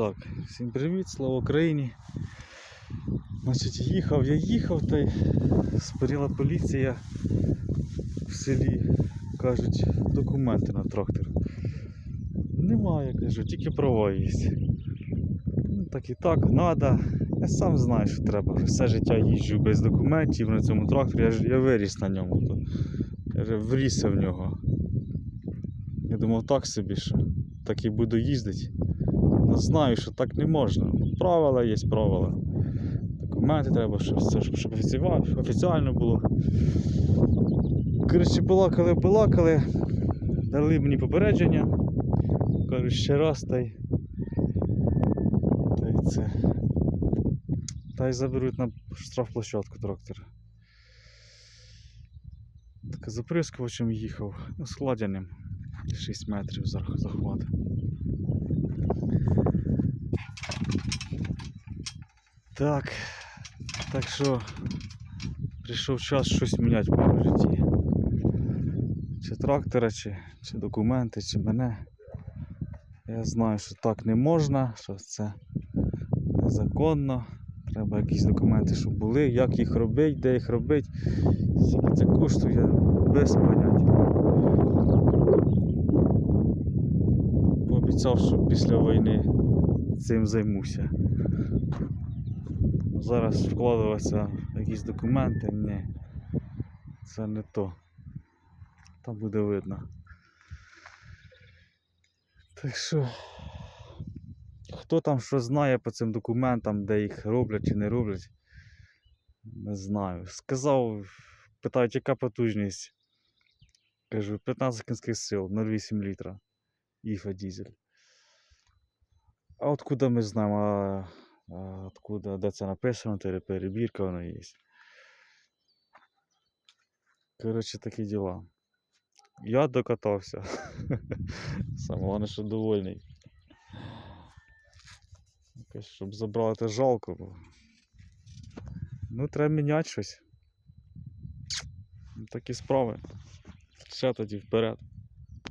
Так, всім привіт, слава Україні. Значить, їхав, я їхав, та й споріла поліція в селі. Кажуть, документи на трактор. Немає, кажу, тільки права є. Ну, так і так, треба. Я сам знаю, що треба. Все життя їжджу без документів на цьому тракторі. Я, ж, я виріс на ньому. То. Я вже врісся в нього. Я думав так собі, що так і буду їздити. Знаю, що так не можна. Правила є правила. Документи треба, щоб щоб, офіціа- було. Коротше, балакали, балакали, дали мені попередження. Кажуть, ще раз та й. Та й це. Та й заберуть на штрафплощадку трактора. Так за прискувачем їхав, ну, складяним. 6 метрів зах- захват. Так. Так що прийшов час щось міняти в моєму житті. Чи трактора, чи, чи документи, чи мене. Я знаю, що так не можна, що це незаконно. Треба якісь документи, щоб були, як їх робити, де їх робити, скільки це коштує, без поняття. Пообіцяв, що після війни цим займуся. Зараз вкладуватися якісь документи, ні. Це не то. Там буде видно. Так що, хто там що знає по цим документам, де їх роблять чи не роблять, не знаю. Сказав, питають, яка потужність. Кажу, 15 кінських сил, 0,8 літра. Іфа дізель. А откуда ми знаємо, откуда, де це написано, перебірка воно є. Коротше, такі діла. Я докатався. Саме головне, що довольний. Якось, щоб забрали, то жалко. Бо... Ну, треба міняти щось. Такі справи. Ще тоді вперед.